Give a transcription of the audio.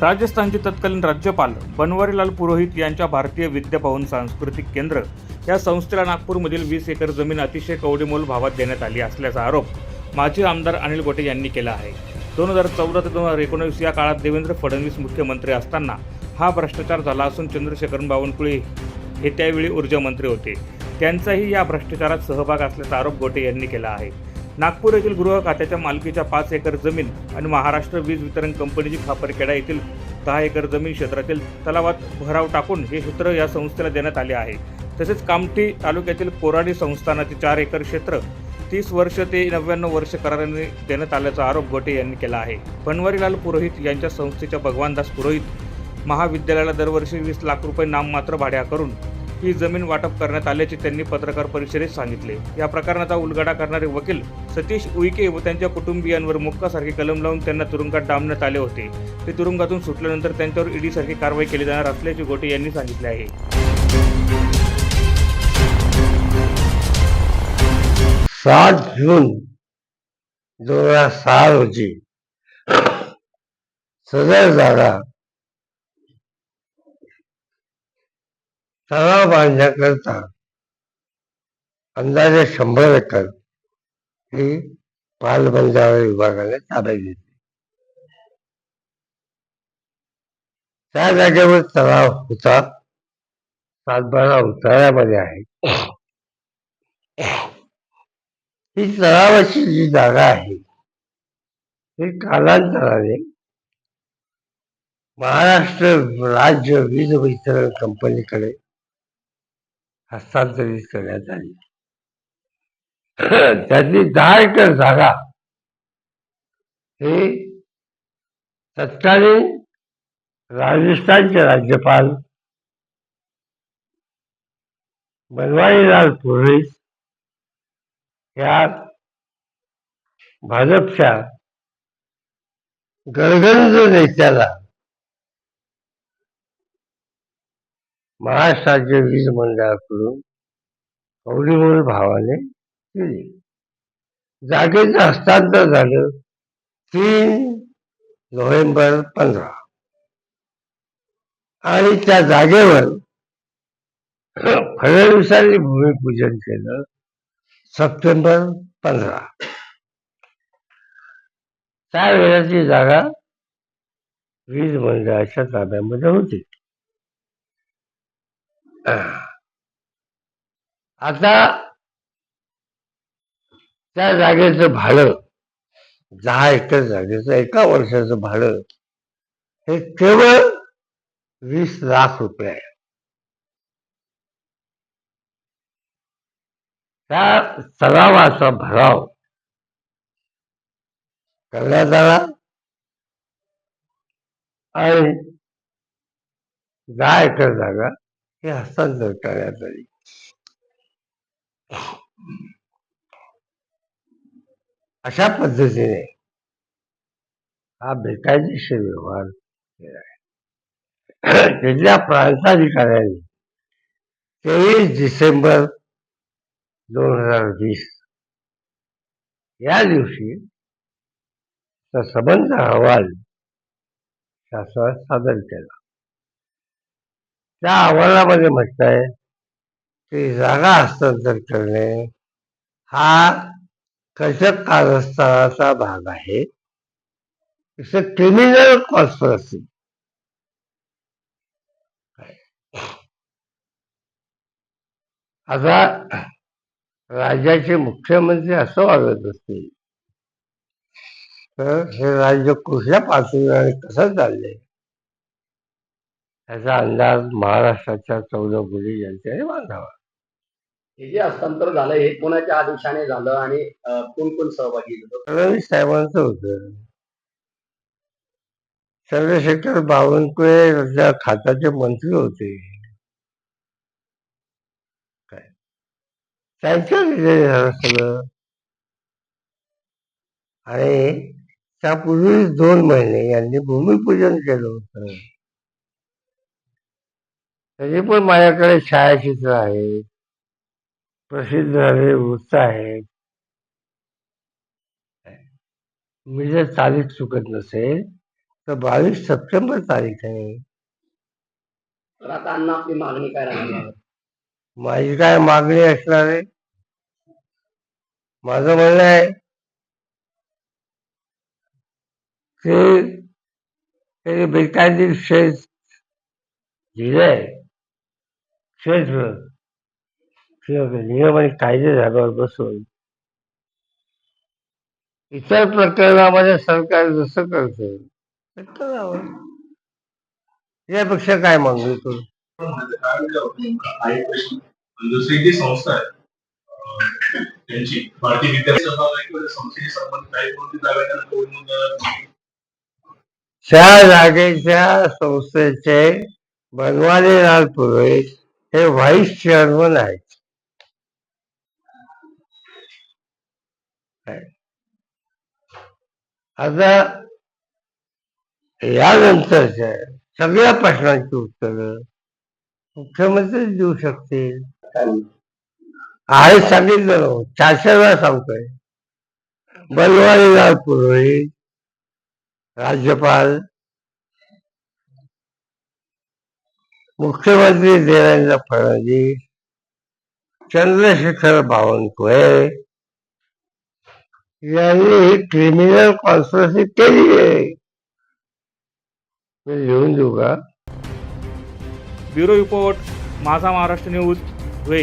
राजस्थानचे तत्कालीन राज्यपाल बनवारीलाल पुरोहित यांच्या भारतीय विद्याभवन सांस्कृतिक केंद्र या संस्थेला नागपूरमधील वीस एकर जमीन अतिशय कवडीमोल भावात देण्यात आली असल्याचा आरोप माजी आमदार अनिल गोटे यांनी केला आहे. दोन हजार चौदा ते दोन हजार एकोणीस या काळात देवेंद्र फडणवीस मुख्यमंत्री असताना हा भ्रष्टाचार झाला असून चंद्रशेखर बावनकुळे हे त्यावेळी ऊर्जामंत्री होते. त्यांचाही या भ्रष्टाचारात सहभाग असल्याचा आरोप गोटे यांनी केला आहे. नागपूर येथील गृह खात्याच्या मालकीच्या पाच एकर जमीन आणि महाराष्ट्र वीज वितरण कंपनीची खापरखेडा येथील दहा एकर जमीन क्षेत्रातील तलावात भराव टाकून हे सूत्र या संस्थेला देण्यात आले आहे. तसेच कामठी तालुक्यातील कोराडी संस्थानाचे चार एकर क्षेत्र तीस वर्ष ते नव्याण्णव वर्ष कराराने देण्यात आल्याचा आरोप गोटे यांनी केला आहे. बनवारीलाल पुरोहित यांच्या संस्थेच्या भगवानदास पुरोहित महाविद्यालयाला दरवर्षी वीस लाख रुपये नाममात्र भाड्या करून ही जमीन वाटप करण्यात आल्याचे त्यांनी पत्रकार परिषदेत सांगितले. या प्रकरणाचा उलगडा करणारे वकील सतीश उईके व त्यांच्या कुटुंबियांवर मुक्कासारखे कलम लावून त्यांना तुरुंगात डांबण्यात आले होते. ते तुरुंगातून सुटल्यानंतर त्यांच्यावर ईडीसारखी कारवाई केली जाणार असल्याचे गोटे यांनी सांगितले आहे. सात जून दोन हजार सहा रोजी सदर जागा तलाव बांधण्याकरता अंदाजे शंभर एकर ही पालबंधारे विभागाने ताब्यात घेतली. त्या जागेवर तलाव होता. सातबारा उतारामध्ये आहे. ही तलावाची जी जागा आहे ही कालांतराने महाराष्ट्र राज्य वीज वितरण कंपनीकडे हस्तांतरित करण्यात आली. त्यातली दहा एकर जागा हे तत्कालीन राजस्थानचे राज्यपाल बनवारीलाल पुरोहित या भाजपच्या गरगंज नेत्याला महाराष्ट्राचे वीज मंडळाकडून कवडीमोल भावाने दिली जागेचं हस्तांतर झालं तीन नोव्हेंबर पंधरा. आणि त्या जागेवर फडणवीसांनी भूमिपूजन केलं सप्टेंबर पंधरा. त्यावेळेची जागा वीज मंडळाच्या ताब्यामध्ये होती. आता त्या जागेचं भाडं दहा एकर जागेचं एका वर्षाचं भाडं हे केवळ वीस लाख रुपये आहे. त्या तलावाचा भराव करण्यात आला आणि दहा एकर जागा हे हस्तांतर करण्यात आली अशा पद्धतीने हा बेकायदेशीर व्यवहार केला आहे. तिथल्या प्रांताधिकाऱ्यांनी तेवीस डिसेंबर दोन हजार वीस या दिवशी संबंध अहवाल शासनात सादर केला. त्या अहवालामध्ये म्हटलंय की जागा हस्तांतर करणे हा कशक कारस्थानाचा भाग आहे? क्रिमिनल कॉन्स्परसी आता राज्याचे मुख्यमंत्री असं वागत असतील तर हे राज्य कुठल्या पातळीवर कसं चाललंय? याचा अंदाज महाराष्ट्राच्या चौदा कोटी जनतेने बांधावा. हे जे हस्तांतर झालं हे कोणाच्या आदेशाने झालं आणि कोण कोण सहभागी होतं फडणवीस साहेबांचं होतं. चंद्रशेखर बावनकुळे त्या खात्याचे मंत्री होते. काय? त्यांच्या सगळं. आणि त्यापूर्वी दोन महिने यांनी भूमिपूजन केलं होतं. त्याचे पण माझ्याकडे छायाचित्र आहे. प्रसिद्ध झालेले वृत्त आहेत मी जर चालीत चुकत नसेल तर बावीस सप्टेंबर तारीख आहे. तर आता अण्णा आपली मागणी काय राहणार? माझी काय मागणी असणार आहे? माझं म्हणणं आहे ते बेकायदेशीर शेत दिलंय. नियम आणि कायदे जागावर बसून इतर प्रकरणामध्ये सरकार जसं करते करावं. यापेक्षा काय मागणी प्रश्न दुसरी संस्था आहे त्यांची भारतीय त्या जागेच्या संस्थेचे बनवारीलाल पुरोहित हे व्हाईस चेअरमन आहेत. आता यानंतरच्या सगळ्या प्रश्नांची उत्तरं मुख्यमंत्री देऊ शकतील. आहे सांगितलं ना चारशे वेळा सांगतोय. बनवारीलाल पुरोहित राज्यपाल मुख्यमंत्री देवेंद्र फडणवीस चंद्रशेखर बावनकुळे यांनी ही क्रिमिनल कॉन्स्पिरसी केली आहे मी लिहून देऊ का? ब्युरो रिपोर्ट माझा महाराष्ट्र न्यूज धुळे